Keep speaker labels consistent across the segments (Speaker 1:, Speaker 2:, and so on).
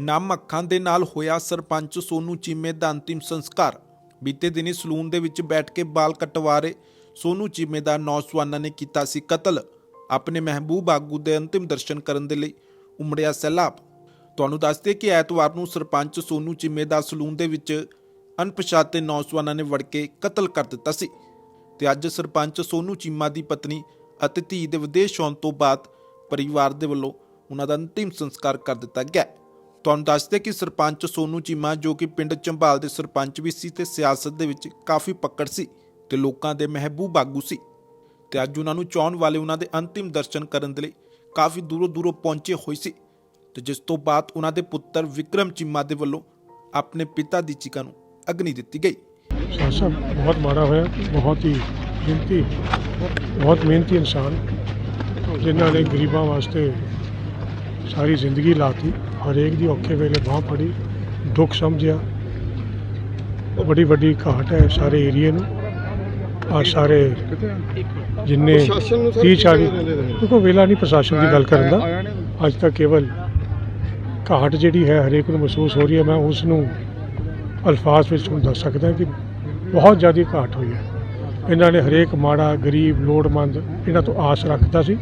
Speaker 1: ਨਮ ਅੱਖਾਂ ਦੇ ਨਾਲ ਹੋਇਆ ਸਰਪੰਚ ਸੋਨੂ ਚੀਮੇ ਦਾ ਅੰਤਿਮ ਸੰਸਕਾਰ। ਬੀਤੇ ਦਿਨੀ ਸਲੂਨ ਦੇ ਵਿੱਚ ਬੈਠ ਕੇ ਬਾਲ ਕਟਵਾ ਸੋਨੂ ਚੀਮੇ ਦਾ ਨੌਜਵਾਨਾਂ ਨੇ ਕੀਤਾ ਸੀ ਕਤਲ। ਆਪਣੇ ਮਹਿਬੂਬ ਆਗੂ ਦੇ ਅੰਤਿਮ ਦਰਸ਼ਨ ਕਰਨ ਦੇ ਲਈ ਉਮੜਿਆ ਸੈਲਾਬ। ਤੁਹਾਨੂੰ ਦੱਸਦੇ ਕਿ ਐਤਵਾਰ ਨੂੰ ਸਰਪੰਚ ਸੋਨੂ ਚੀਮੇ ਦਾ ਸਲੂਨ ਦੇ ਵਿੱਚ ਅਣਪਛਾਤੇ ਨੌਜਵਾਨਾਂ ਨੇ ਵੜ ਕੇ ਕਤਲ ਕਰ ਦਿੱਤਾ ਸੀ। ਤੇ ਅੱਜ ਸਰਪੰਚ ਸੋਨੂ ਚੀਮਾ ਦੀ ਪਤਨੀ ਅਤੇ ਧੀ ਦੇ ਵਿਦੇਸ਼ ਆਉਣ ਤੋਂ ਬਾਅਦ ਪਰਿਵਾਰ ਦੇ ਵੱਲੋਂ ਉਹਨਾਂ ਦਾ ਅੰਤਿਮ ਸੰਸਕਾਰ ਕਰ ਦਿੱਤਾ ਗਿਆ ਤੁਹਾਨੂੰ ਦੱਸਦੇ ਕਿ ਸਰਪੰਚ ਸੋਨੂ ਚੀਮਾ, ਜੋ ਕਿ ਪਿੰਡ ਚੰਬਾਲ ਦੇ ਸਰਪੰਚ ਵੀ ਸੀ ਤੇ ਸਿਆਸਤ ਦੇ ਵਿੱਚ ਕਾਫੀ ਪਕੜ ਸੀ ਤੇ ਲੋਕਾਂ ਦੇ ਮਹਿਬੂਬ ਆਗੂ ਸੀ। ਤੇ ਅੱਜ ਉਹਨਾਂ ਨੂੰ ਚਾਹਣ ਵਾਲੇ ਉਹਨਾਂ ਦੇ ਅੰਤਿਮ ਦਰਸ਼ਨ ਕਰਨ ਦੇ ਲਈ ਕਾਫੀ ਦੂਰੋਂ ਦੂਰੋਂ ਪਹੁੰਚੇ ਹੋਏ ਸੀ। ਤੇ ਜਿਸ ਤੋਂ ਬਾਅਦ ਉਹਨਾਂ ਦੇ ਪੁੱਤਰ ਵਿਕਰਮ ਚੀਮਾ ਦੇ ਵੱਲੋਂ ਆਪਣੇ ਪਿਤਾ ਦੀ ਚਿਕਾ ਨੂੰ ਅਗਨੀ ਦਿੱਤੀ ਗਈ।
Speaker 2: ਸ਼ਾਸਨ ਬਹੁਤ ਮਾੜਾ ਹੋਇਆ, ਬਹੁਤ ਹੀ ਮਿਹਨਤੀ ਬਹੁਤ ਮਿਹਨਤੀ ਇਨਸਾਨ ਜਿਨ੍ਹਾਂ ਨੇ ਗਰੀਬਾਂ ਵਾਸਤੇ ਸਾਰੀ ਜ਼ਿੰਦਗੀ ਲਾਤੀ ਹਰੇਕ ਦੀ ਔਖੇ ਵੇਲੇ ਬਾਹ ਫੜੀ ਦੁੱਖ ਸਮਝਿਆ। ਉਹ ਬੜੀ ਵੱਡੀ ਘਾਟ ਹੈ ਸਾਰੇ ਏਰੀਏ ਨੂੰ ਆ ਸਾਰੇ ਜਿੰਨੇ 30 40 ਦੇਖੋ ਵੇਲਾ ਨਹੀਂ ਪ੍ਰਸ਼ਾਸਨ ਦੀ ਗੱਲ ਕਰਨ ਦਾ। ਅੱਜ ਤੱਕ ਕੇਵਲ ਘਾਟ ਜਿਹੜੀ ਹੈ ਹਰੇਕ ਨੂੰ ਮਹਿਸੂਸ ਹੋ ਰਹੀ ਹੈ। ਮੈਂ ਉਸ ਨੂੰ ਅਲਫਾਜ਼ ਵਿੱਚ ਤੁਹਾਨੂੰ ਦੱਸ ਸਕਦਾ ਕਿ ਬਹੁਤ ਜ਼ਿਆਦਾ ਘਾਟ ਹੋਈ ਹੈ। ਇਹਨਾਂ ਨੇ ਹਰੇਕ ਮਾੜਾ ਗਰੀਬ ਲੋੜਵੰਦ ਇਹਨਾਂ ਤੋਂ ਆਸ ਰੱਖਦਾ ਸੀ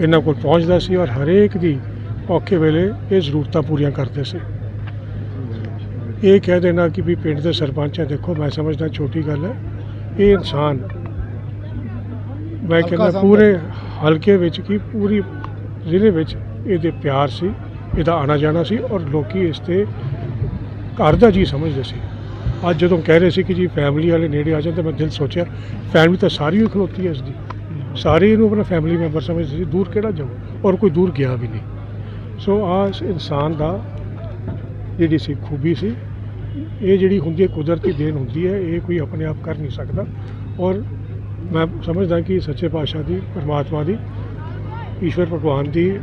Speaker 2: ਇਹਨਾਂ ਕੋਲ ਪਹੁੰਚਦਾ ਸੀ ਔਰ ਹਰੇਕ ਦੀ ਔਖੇ ਵੇਲੇ ਇਹ ਜ਼ਰੂਰਤਾਂ ਪੂਰੀਆਂ ਕਰਦੇ ਸੀ। ਇਹ ਕਹਿ ਦੇਣਾ ਕਿ ਵੀ ਪਿੰਡ ਦੇ ਸਰਪੰਚ ਹੈ ਦੇਖੋ ਮੈਂ ਸਮਝਦਾ ਛੋਟੀ ਗੱਲ ਹੈ ਇਹ ਇਨਸਾਨ ਮੈਂ ਕਹਿੰਦਾ ਪੂਰੇ ਹਲਕੇ ਵਿੱਚ ਕੀ ਪੂਰੀ ਜ਼ਿਲ੍ਹੇ ਵਿੱਚ ਇਹਦੇ ਪਿਆਰ ਸੀ ਇਹਦਾ ਆਣਾ ਜਾਣਾ ਸੀ ਔਰ ਲੋਕੀ ਇਸ ਤੇ ਘਰ ਦਾ ਜੀ ਸਮਝਦੇ ਸੀ। ਅੱਜ ਜਦੋਂ ਕਹਿ ਰਹੇ ਸੀ ਕਿ ਜੀ ਫੈਮਿਲੀ ਵਾਲੇ ਨੇੜੇ ਆ ਜਾਣ ਤਾਂ ਮੈਂ ਦਿਲ ਸੋਚਿਆ ਫੈਮਿਲੀ ਤਾਂ ਸਾਰੀ ਹੀ ਖਲੋਤੀ ਹੈ ਇਸ ਦੀ। ਸਾਰੇ ਇਹਨੂੰ ਆਪਣਾ ਫੈਮਿਲੀ ਮੈਂਬਰ ਸਮਝਦੇ ਸੀ, ਦੂਰ ਕਿਹੜਾ ਜਾਊ? ਔਰ ਕੋਈ ਦੂਰ ਗਿਆ ਵੀ ਨਹੀਂ। ਸੋ ਆ ਇਸ ਇਨਸਾਨ ਦਾ ਜਿਹੜੀ ਸੀ, ਖੂਬੀ ਸੀ, ਇਹ ਜਿਹੜੀ ਹੁੰਦੀ ਹੈ, ਕੁਦਰਤੀ ਦੇਣ ਹੁੰਦੀ ਹੈ, ਇਹ ਕੋਈ ਆਪਣੇ ਆਪ ਕਰ ਨਹੀਂ ਸਕਦਾ। ਔਰ ਮੈਂ ਸਮਝਦਾ ਕਿ ਸੱਚੇ ਪਾਤਸ਼ਾਹ ਦੀ, ਪਰਮਾਤਮਾ ਦੀ, ਈਸ਼ਵਰ ਭਗਵਾਨ ਦੀ,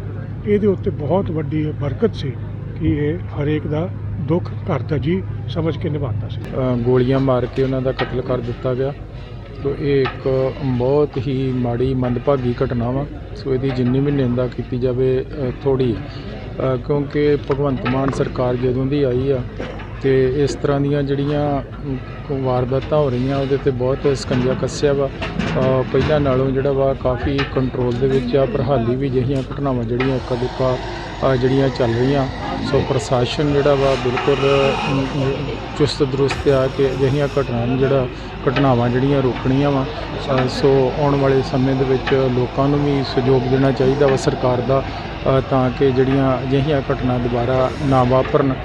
Speaker 2: ਇਹਦੇ ਉੱਤੇ ਬਹੁਤ ਵੱਡੀ ਬਰਕਤ ਸੀ ਕਿ ਇਹ ਹਰੇਕ ਦਾ ਦੁੱਖ ਘਰ ਦਾ ਜੀ ਸਮਝ ਕੇ ਨਿਭਾਤਾ ਸੀ।
Speaker 3: ਗੋਲੀਆਂ ਮਾਰ ਕੇ ਉਹਨਾਂ ਦਾ ਕਤਲ ਕਰ ਦਿੱਤਾ ਗਿਆ। ਸੋ ਇਹ ਇੱਕ ਬਹੁਤ ਹੀ ਮਾੜੀ ਮੰਦਭਾਗੀ ਘਟਨਾ ਵਾ। ਸੋ ਇਹਦੀ ਜਿੰਨੀ ਵੀ ਨਿੰਦਾ ਕੀਤੀ ਜਾਵੇ ਅ, ਥੋੜੀ ਕਿਉਂਕਿ ਭਗਵੰਤ ਮਾਨ ਸਰਕਾਰ ਜਦੋਂ ਦੀ ਆਈ ਆ ਤੇ ਇਸ ਤਰ੍ਹਾਂ ਦੀਆਂ ਜਿਹੜੀਆਂ ਵਾਰਦਾਤਾਂ ਹੋ ਰਹੀਆਂ ਉਹਦੇ ਤੇ ਬਹੁਤ ਸਕੰਜਾ ਕੱਸਿਆ ਵਾ। ਪਹਿਲਾਂ ਨਾਲੋਂ ਜਿਹੜਾ ਵਾ ਕਾਫੀ ਕੰਟਰੋਲ ਦੇ ਵਿੱਚ ਆ ਪਰ ਹਾਲੀ ਵੀ ਜਿਹੀਆਂ ਘਟਨਾਵਾਂ ਜਿਹੜੀਆਂ ਇੱਕਾ ਦੁੱਕਾ ਜਿਹੜੀਆਂ ਚੱਲ ਰਹੀਆਂ। ਸੋ ਪ੍ਰਸ਼ਾਸਨ ਜਿਹੜਾ ਵਾ ਬਿਲਕੁਲ ਚੁਸਤ ਦਰੁਸਤ ਆ ਕਿ ਅਜਿਹੀਆਂ ਘਟਨਾਵਾਂ ਜਿਹੜਾ ਘਟਨਾਵਾਂ ਜਿਹੜੀਆਂ ਰੋਕਣੀਆਂ ਵਾ ਸੋ ਆਉਣ ਵਾਲੇ ਸਮੇਂ ਦੇ ਵਿੱਚ ਲੋਕਾਂ ਨੂੰ ਵੀ ਸਹਿਯੋਗ ਦੇਣਾ ਚਾਹੀਦਾ ਵਾ ਸਰਕਾਰ ਦਾ ਤਾਂ ਕਿ ਜਿਹੜੀਆਂ ਅਜਿਹੀਆਂ ਘਟਨਾ ਦੁਬਾਰਾ ਨਾ ਵਾਪਰਨ।